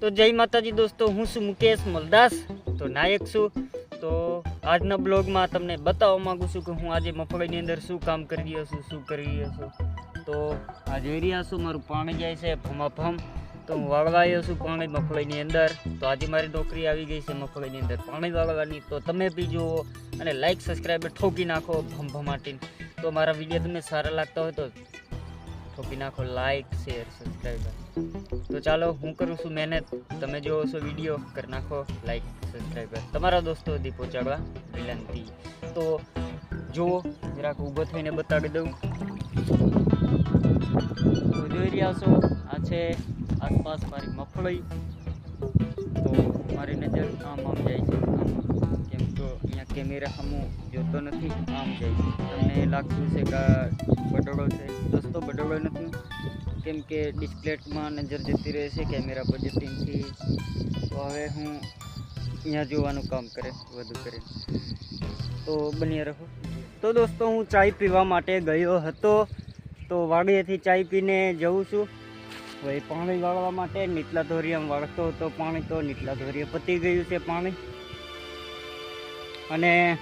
તો જય માતાજી દોસ્તો, હું છું મુકેશ મલદાસ. તો નાયક છું. તો આજના બ્લોગમાં તમને બતાવવા માંગુ છું કે હું આજે મફળીની અંદર શું કામ કરી રહ્યો છું, શું કરી રહ્યો છું. તો આ જોઈ રહ્યા છું, મારું પાણી જાય છે ભમાભમ તો હું વાળવા છું પાણી મફળીની અંદર. તો આજે મારી નોકરી આવી ગઈ છે મફળીની અંદર પાણી વાળવાની. તો તમે બી જુઓ અને લાઈક સબસ્ક્રાઈબ ઠોકી નાખો ભમભમાટીને. તો મારા વીડિયો તમને સારા લાગતા હોય તો ઠોકી નાખો લાઈક શેર સબસ્ક્રાઈબર તો ચાલો, હું કરું છું મહેનત. તમે જોવો છો વીડિયો કરી નાખો લાઈક સબસ્ક્રાઈબર તમારા દોસ્તો સુધી પહોંચાડવા વિનંતી તો જુઓ, જરાક ઊભો થઈને બતાવી દઉં. તો જોઈ રહ્યા છો, આ છે આસપાસ મારી મફળી. તો મારી નજર આમ આમ જાય છે. કેમ તો અહીંયા કેમેરા સામો જોતો નથી, આમ જાય છે. તમને લાગતું છે કે આ બટોળો છે. દોસ્તો બટોડો નથી. કેમ કે ડિસ્પ્લેટમાં નજર જતી રહે છે, કેમેરા બજેટિંગથી. તો હવે હું અહીંયા જોવાનું કામ કરે, વધુ કરે. તો બની રહો. તો દોસ્તો, હું ચાય પીવા માટે ગયો હતો. તો વાડીએથી ચાય પીને જઉં છું. હવે પાણી વાળવા માટે નીચલા ધોરિયામાં વાળતો હતો પાણી, તો નીચલા ધોરીએ પતી ગયું છે પાણી. અને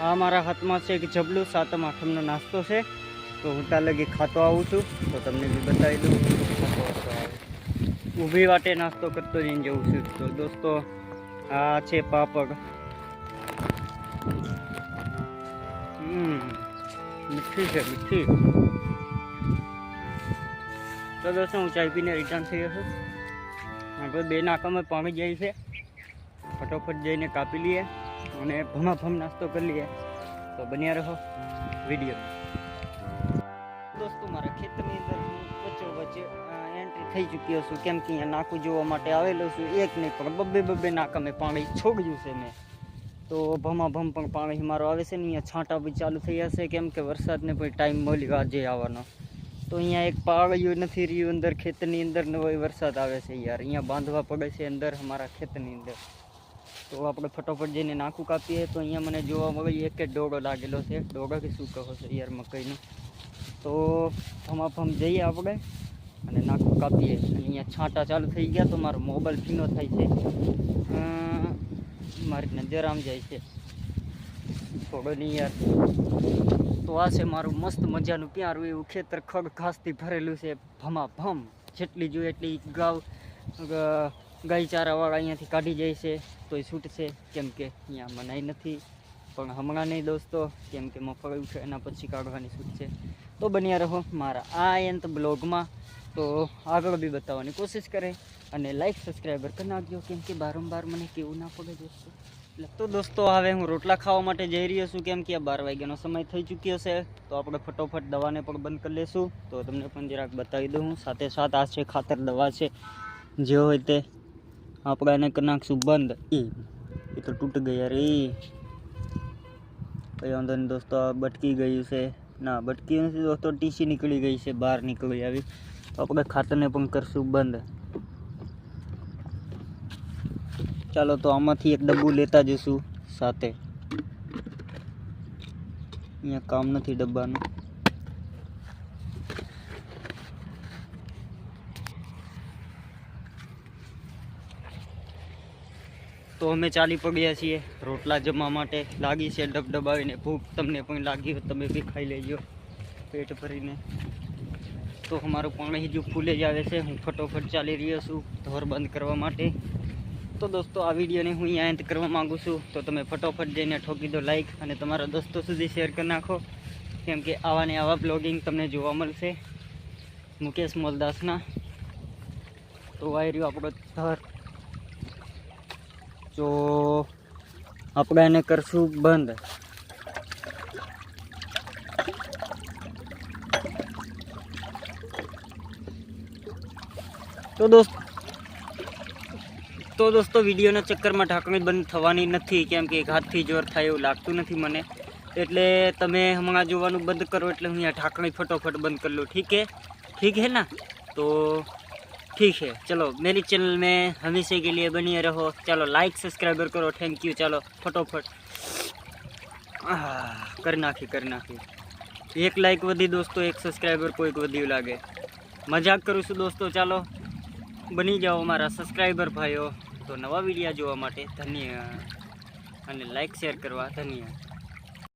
આ મારા હાથમાં છે એક જબલું, સાતમ આઠમનો નાસ્તો છે. તો હું ત્યાં લગી ખાતો આવું છું, તો તમને બી બતાવી દઉં. ઊભી વાટે નાસ્તો કરતો જઈને જઉં છું. તો દોસ્તો, આ છે પાપડ. મીઠી છે, મીઠી. તો દોસ્તો, હું ચાય પીને રિટર્ન થઈ છું. આપણે બે નાકામાં પાણી જાય છે. ફટોફટ જઈને કાપી લઈએ અને ભમાભમ નાસ્તો કરી લઈએ. તો બન્યા રહો વીડિયો થઈ ચૂક્યો છું. કેમ કે અહીંયા નાકું જોવા માટે આવેલો છું. એક નહીં, પણ બબ્બે બબ્બે નાકા મેં પાણી છોડ્યું છે મેં. તો ભમાભમ પણ પાણી મારો આવે છે ને, અહીંયા છાંટા બી ચાલુ થઈ જશે કેમ કે વરસાદને પણ ટાઈમ મળ્યો આજે આવવાનો. તો અહીંયા એક પાળિયું નથી રહ્યું અંદર, ખેતરની અંદર, ને હોય વરસાદ આવે છે યાર. અહીંયા બાંધવા પડે છે અંદર, અમારા ખેતરની અંદર. તો આપણે ફટોફટ જઈને નાખું કાપીએ. તો અહીંયા મને જોવા મળે એક જ ડોડો લાગેલો છે. ડોડો કે શું કહો છો યાર, મકઈનો? તો ભમાભમ જઈએ આપણે. અને નાખું કાપીએ અને અહીંયા છાંટા ચાલુ થઈ ગયા તો મારો મોબાઈલ ભીનો થાય છે. મારી નજર આમ જાય છે. થોડો નહીં યાર. તો આ છે મારું મસ્ત મજાનું પ્યારું એવું ખેતર ખગ ઘાસથી ભરેલું છે. ભમા ભમ જેટલી જોઈએ એટલી ગાવ ગાય ચારાવાળા અહીંયાથી કાઢી જાય છે. તોય છૂટશે. કેમ કે અહીંયા મનાઈ નથી. પણ હમણાં નહીં દોસ્તો. કેમ કે મફળ્યું છે એના પછી કાઢવાની છૂટ છે તો બન્યા રહો મારા આ એન્થ બ્લોગમાં. તો આગળ બી બતાવવાની કોશિશ કરે અને લાઈક સબસ્ક્રાઈબર કરી નાખજો, કેમ કે બારંબાર મને કેવું ના પડે દોસ્તો. તો દોસ્તો, હવે હું રોટલા ખાવા માટે જઈ રહ્યો છું, કેમ કે આ બાર વાગ્યાનો સમય થઈ ચૂક્યો છે, તો આપણે ફટોફટ દવાને પણ બંધ કરી લઈશું તો તમને પણ જરાક બતાવી દઉં સાથે સાથ આ છે ખાતર દવા છે, જે હોય તે આપણે એને કરી નાખશું બંધ. એ એ તો તૂટી ગઈ રે. કઈ વાંધો નહીં દોસ્તો બટકી ગયું છે. ના, બટકી નથી દોસ્તો, ટીસી નીકળી ગઈ છે, બહાર નીકળી આવી. આપણે ખાતરને પણ કરશું બંધ. ચાલો તો આમાંથી એક ડબ્બું લેતા જઈશું સાથે. અહીંયા કામ નથી ડબ્બાનું. તો અમે ચાલી પડ્યા છીએ રોટલા જમવા માટે. લાગી છે ડબડબાવીને ભૂખ. તમને પણ લાગી હોય તમે બી ખાઈ લેજો. પેટ ભરીને. તો અમારું પાણી હજુ ફૂલે જ આવે છે, હું ફટોફટ ચાલી રહ્યો છું ધોર બંધ કરવા માટે. તો દોસ્તો, આ વિડીયોને હું અહીંયા એન્ડ કરવા માગું છું. તો તમે ફટોફટ જઈને ઠોકી દો લાઈક અને તમારા દોસ્તો સુધી શેર કરી નાખો. કેમ કે આવા ને આવા બ્લોગિંગ તમને જોવા મળશે. મુકેશ મોલદાસના. તો આ રહ્યો આપણો ધર તો આપણે એને કરશું બંધ. તો દોસ્ત તો દોસ્તો વિડીયોના ચક્કરમાં ઢાંકણી બંધ થવાની નથી કેમ કે એક હાથથી જોર થાય એવું લાગતું નથી મને એટલે તમે હમણાં જોવાનું બંધ કરો એટલે હું અહીંયા ઢાંકણી ફટોફટ બંધ કરી લઉં ઠીક है ठीक है ना तो ठीक है चलो मेरी चैनल में हमेशा के लिए बनिए रहो चलो लाइक सब्सक्राइबर करो थैंक यू चलो फटोफट આહ, કરી નાખી કરી નાખી એક લાઈક વધી દોસ્તો એક સબસ્ક્રાઈબર કોઈક વધ્યું લાગે મજાક કરું છું દોસ્તો ચાલો બની જાઓ અમારા સબસ્ક્રાઈબર ભાઈઓ. તો નવા વિડીયા જોવા માટે ધન્ય અને લાઈક શેર કરવા ધન્ય.